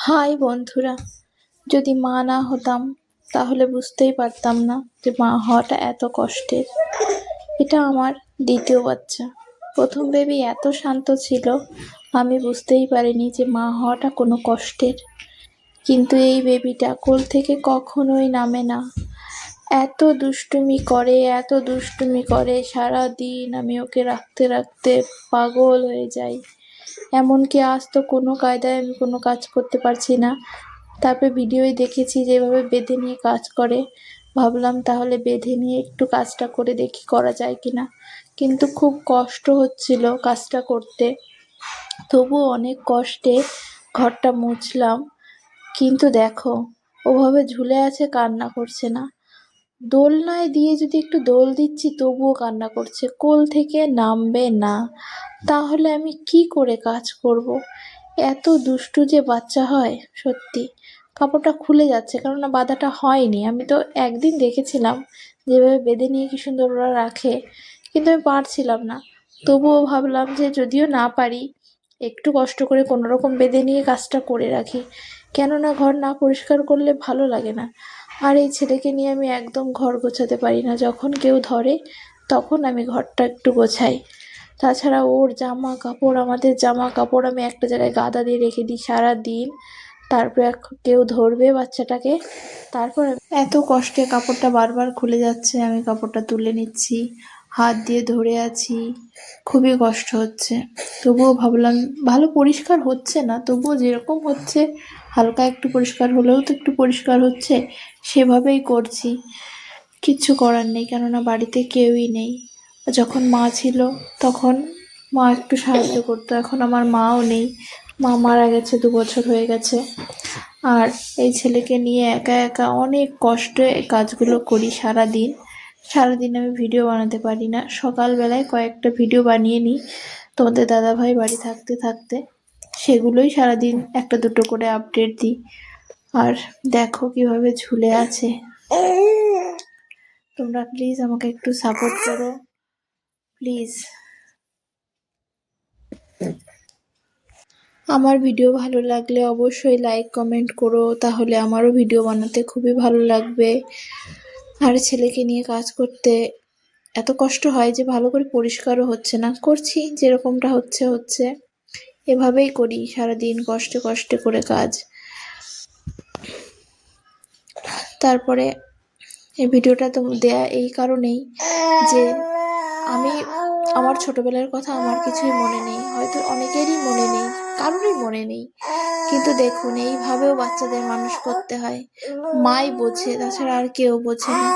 High বন্ধুরা, যদি মা না হতাম তাহলে বুঝতেই পারতাম না যে মা হওয়াটা এত কষ্টের। এটা আমার দ্বিতীয় বাচ্চা। প্রথম বেবি এত শান্ত ছিল, আমি বুঝতেই পারিনি যে মা হওয়াটা কোনো কষ্টের। কিন্তু এই বেবিটা কোল থেকে কখনোই নামে না। এত দুষ্টুমি করে, এত দুষ্টুমি করে সারা দিন আমি ওকে রাখতে রাখতে পাগল হয়ে যাই। এমনকি আজ তো কোনো কায়দায় আমি কোনো কাজ করতে পারছি না। তারপরে ভিডিওয় দেখেছি যেভাবে বেঁধে নিয়ে কাজ করে। ভাবলাম তাহলে বেঁধে নিয়ে একটু কাজটা করে দেখি করা যায় কি না। কিন্তু খুব কষ্ট হচ্ছিল কাজটা করতে। তবুও অনেক কষ্টে ঘরটা মুছলাম। কিন্তু দেখো, ওভাবে ঝুলে আছে কান্না করছে না। দোলনায় দিয়ে যদি একটু দোল দিচ্ছি, তবুও কান্না করছে। কোল থেকে নামবে না। তাহলে আমি কি করে কাজ করব। এত দুষ্টু যে বাচ্চা হয়, সত্যি। কাপড়টা খুলে যাচ্ছে, কেননা বাঁধাটা হয়নি। আমি তো একদিন দেখেছিলাম, যেভাবে বেঁধে নিয়ে কি সুন্দর ওরা রাখে, কিন্তু আমি পারছিলাম না। তবুও ভাবলাম যে যদিও না পারি, একটু কষ্ট করে কোনো রকম বেঁধে নিয়ে কাজটা করে রাখি। কেননা ঘর না পরিষ্কার করলে ভালো লাগে না। আর এই ছেলেকে নিয়ে আমি একদম ঘর গোছাতে পারি না। যখন কেউ ধরে, তখন আমি ঘরটা একটু গোছাই। তাছাড়া ওর জামা কাপড় আমাদের জামা কাপড় আমি একটা জায়গায় গাদা দিয়ে রেখে দিই সারা দিন তারপরে কেউ ধরবে বাচ্চাটাকে, তারপর এত কষ্টে কাপড়টা বারবার খুলে যাচ্ছে, আমি কাপড়টা তুলে নিচ্ছি, হাত দিয়ে ধরে আছি। খুবই কষ্ট হচ্ছে। তবুও ভাবলাম, ভালো পরিষ্কার হচ্ছে না, তবুও যেরকম হচ্ছে হালকা একটু পরিষ্কার হলেও তো একটু পরিষ্কার হচ্ছে, সেভাবেই করছি। কিচ্ছু করার নেই, কেননা বাড়িতে কেউই নেই। যখন মা ছিল, তখন মা একটু সাহায্য করতো, এখন আমার মাও নেই। মা মারা গেছে, দু বছর হয়ে গেছে। আর এই ছেলেকে নিয়ে একা একা অনেক কষ্টে কাজগুলো করি সারা দিন সারাদিন আমি ভিডিও বানাতে পারি না। সকালবেলায় কয়েকটা ভিডিও বানিয়ে নিই। তোমাদের দাদাভাই বাড়ি থাকতে থাকতে। সেগুলোই সারাদিন একটা দুটো করে আপডেট দিই। আর দেখো কীভাবে ঝুলে আছে। তোমরা প্লিজ আমাকে একটু সাপোর্ট করো। প্লিজ আমার ভিডিও ভালো লাগলে অবশ্যই লাইক কমেন্ট করো, তাহলে আমারও ভিডিও বানাতে খুবই ভালো লাগবে। আর ছেলেকে নিয়ে কাজ করতে এত কষ্ট হয় যে ভালো করে পরিষ্কারও হচ্ছে না। করছি, যেরকমটা হচ্ছে হচ্ছে। এভাবেই করি, সারাদিন কষ্টে কষ্টে করে কাজ। তারপরে এই ভিডিওটা তো দেয়া এই কারণেই যে আমি, আমার ছোটবেলার কথা আমার কিছুই মনে নেই। হয়তো অনেকেরই মনে নেই, কারোরই মনে নেই। কিন্তু দেখুন, এইভাবেও বাচ্চাদের মানুষ করতে হয়। মাই বোঝে, তাছাড়া আর কেউ বোঝে না।